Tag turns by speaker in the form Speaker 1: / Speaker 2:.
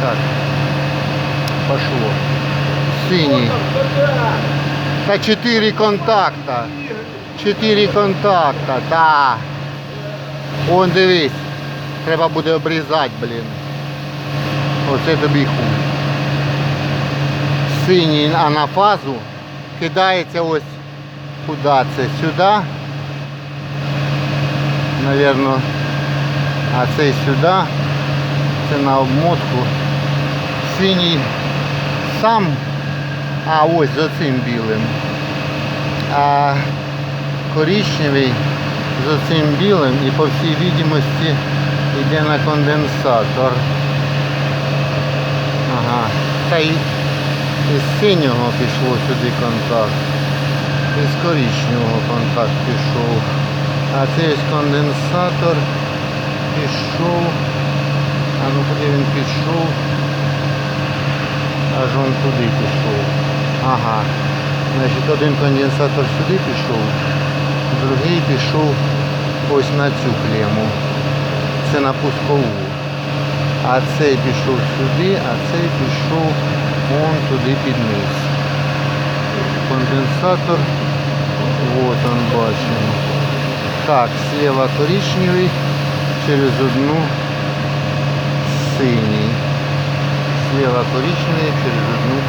Speaker 1: Так. Пошло. Синій. Та чотири контакта. Чотири контакта, так. Вон дивись. Треба буде обрізати, блін. Оце тобі хуй. Синій, а на кидається ось куди це? Сюди. Навірно. А цей сюди. Це на обмотку. Синій сам. А ось за цим білим. А коричневий за цим білим і по всій відомості йде на конденсатор. Ага. Та й із синього пішло сюди контакт. Із коричневого контакт пішов. А це конденсатор пішов. А ну куди він пішов? Аж он туди пішов. Ага. Значить один конденсатор сюди пішов, другий пішов ось на цю клему. Це на пускову. А цей пішов сюди, а цей пішов вон туди під низ. Конденсатор. Вот он бачимо. Так, слева коричневий, через одну синій. Слева коричневий, через одну